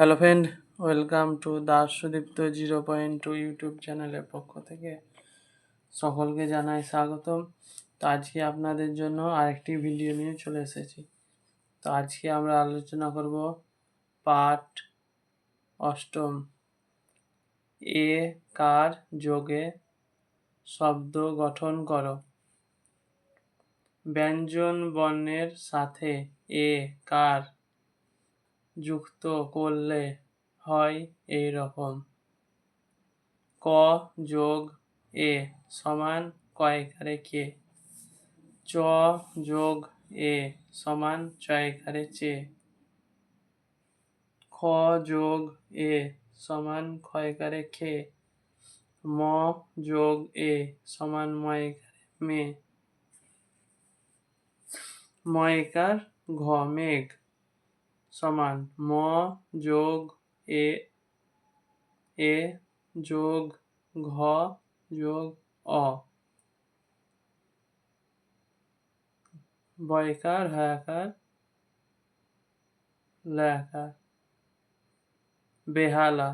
Hello friend welcome to Das Sudipta zero point two YouTube চ্যানেলের পক্ষ থেকে সকলকে জানাই স্বাগতম। তো আজকে আপনাদের জন্য আরেকটি ভিডিও নিয়ে চলে এসেছি। তো আজকে আমরা আলোচনা করব পাঠ অষ্টম। এ কার যোগে শব্দ গঠন করো। ব্যঞ্জন বর্ণের সাথে এ কার যুক্ত করলে হয় এই রকম ক যোগ এ সমান কয়কারে কে? চ যোগ এ সমান ছয়কারে চে? খ যোগ এ সমান ক্ষয়কারে খে? ম যোগ এ সমান ময়কারে মে? ময়কার ঘ মেঘ। সমান ম যোগ এ এ যোগ ঘ যোগ অ বয়কার হায়াকার লয়াকার বেহালা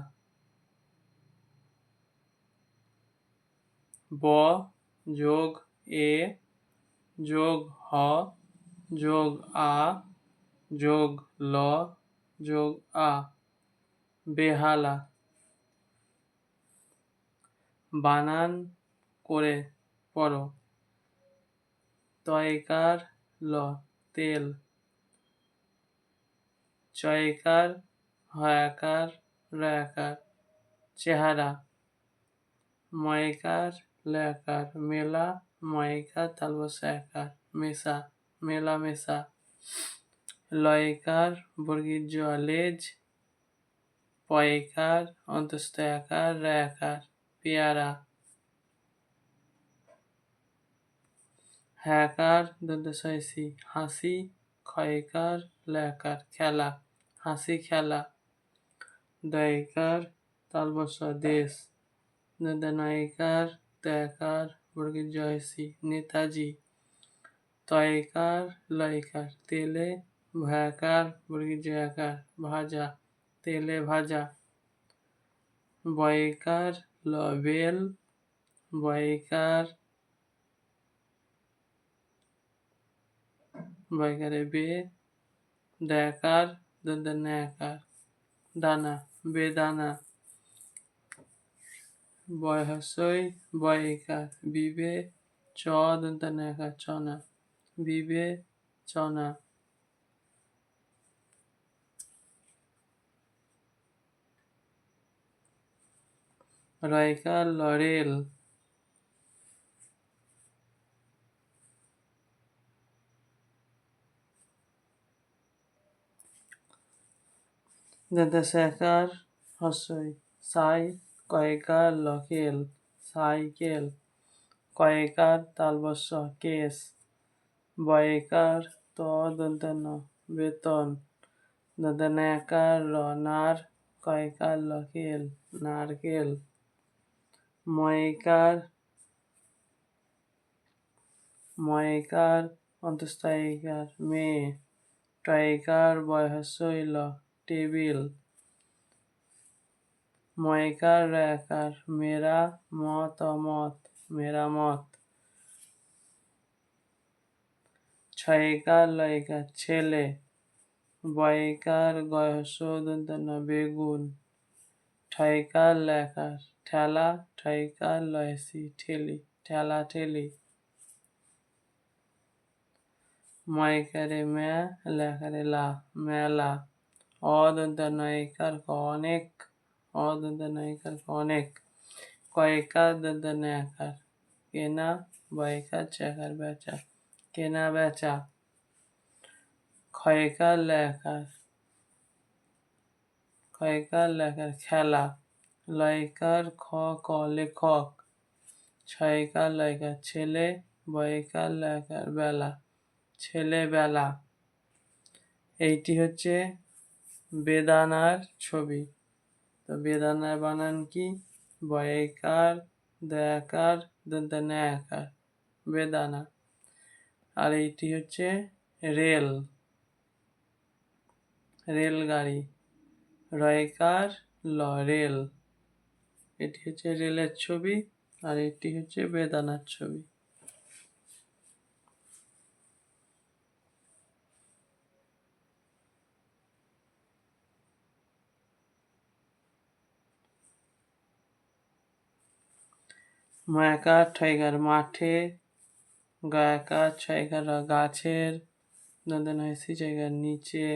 ব যোগ এ যোগ হ যোগ আ যোগ ল, যোগ আ। বেহালা। বানান করে পড়ো। তয়কার ল, তেল। চয়কার, হয়াকার, রয়াকার। চেহারা। ময়কার, লয়াকার। মেলা ময়কার তালবসায়াকার মেশা মেলা মেশা লয়কার, বর্গীর জ লেজ পয়কার অন্তস্তয়াকার রায়াকার, পেয়ারা। হ্যাকার দন্তশয়সী হাসি, ক্ষয়কার, লয়াকার, খেলা, হাসি খেলা। দয়কার তালবস দেশ। দন্তনায়িকার দয়াকার, বর্গীর জয়সী, নেতাজি। তয়কার, লয়কার, তেলে ভয়াকার বর্গীর জয়াকার ভাজা, তেলে ভাজা। বয়কার লবেল, বয়কার, বয়কারে বে, দয়াকার দন্তন্যাকার দানা, বেদানা। বয়সই বয়কার, বিবে, চ দন্তন্যাকার চনা। বিবে, চনা। রয়কার লরেল। দন্তস্যাকার হস্যই সাই কয়কার লকেল, সাইকেল, কয়কার তালবস্য, কেস, বয়কার ত দন্তন্য বেতন দন্তন্যাকার র নার কয়কার লকেল, নারকেল। ময়কার ময়কার অন্তস্থায়িকার মেয়ে টয়কার বয়সইল টেবিল। ময়কার রয়াকার মেরা মত মত মেরামত ছয়কার লয়কার ছেলে, বয়কার গয়স বেগুন। ঠয়কার লেখার ঠেলা ঠয়কার লয়সি ঠেলি ঠেলা ঠেলি ময়কারে ম্যা লেখারে লা মেলা অদন্ত নয়কার অনেক অদন্ত নয়কার অনেক কয়কার দন্ত নয়াকার কেনা বয়কার চাকার বেচা কেনা বেচা ক্ষয়কার লেখার ক্ষয়কার লেখার খেলা লয়কার খ, ক, লেখক। ছয়কার লয়কার ছেলে, বয়কার লেখার বেলা ছেলেবেলা এইটি হচ্ছে বেদানার ছবি। তো বেদানার বানান কি? বয়কার, দয়াকার দন্ত বেদানা। আর এইটি হচ্ছে রেল, রেলগাড়ি। রয়কার ল, রেল। এটি হচ্ছে রেলের ছবি আর এটি হচ্ছে বেদানার ছবি। মায়াকার টাইগার মাঠে, গায়াকার টাইগার গাছের নন্দন হাসি জায়গার নিচে,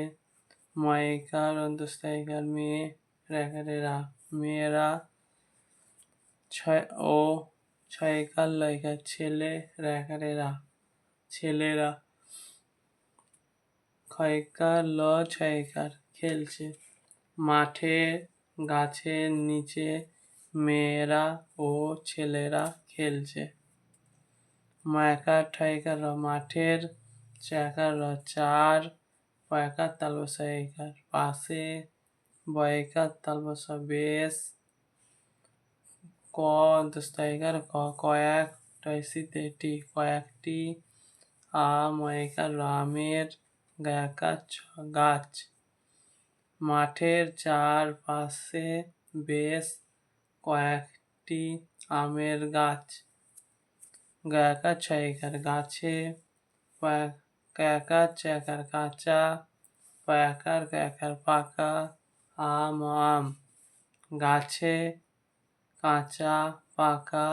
মায়িকার অন্তস্থায়িকার মেয়ে, রেখারেরা, মেয়েরা ছয় ও ছয়কার লয়কার ছেলে রেখারেরা ছেলেরা। ক্ষয়কার ল ছয়কার খেলছে। মাঠে গাছের নিচে মেয়েরা ও ছেলেরা খেলছে। মায়াকার ঠাইকার মাঠের চাকার র চার পয়কার তালবসা একার, পাশে বয়কার তালবসা, বেশ ক অন্তস্থায়িকার ক কয়েক টয়সিতে এটি কয়েকটি আ ময়কার রামের গায়াকার ছ গাছ মাঠের চার পাশে বেশ কয়েকটি আমের গাছ গায়াকার ছয়কার গাছে কয়াকার ছয়াকার কাঁচা পয়াকার কয়াকার পাকা আম আম গাছে কাঁচা, পাকা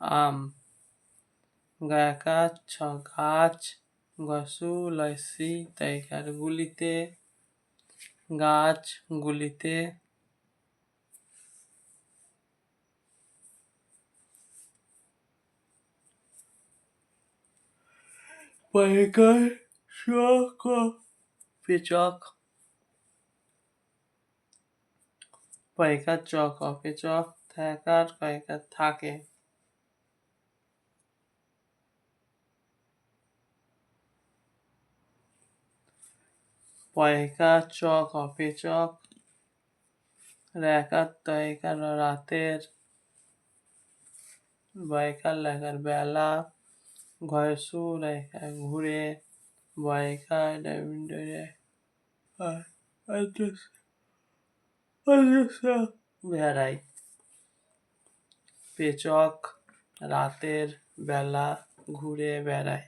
আম। গাছ, গসু লসি তাইকার গুলিতে। গাছ গুলিতে। পাইকার শখ পেচক। পাইকার চক, অপেচক। থাকার কয়েকার থাকে পয়কার চক অপেচক রেখার তয়কার রাতের বয়কার লেখার বেলা ঘয়সু রেখা ঘুরে বয়কা ডাইমিন্ডরে বেড়াই পেচক রাতের বেলা ঘুরে বেড়ায়।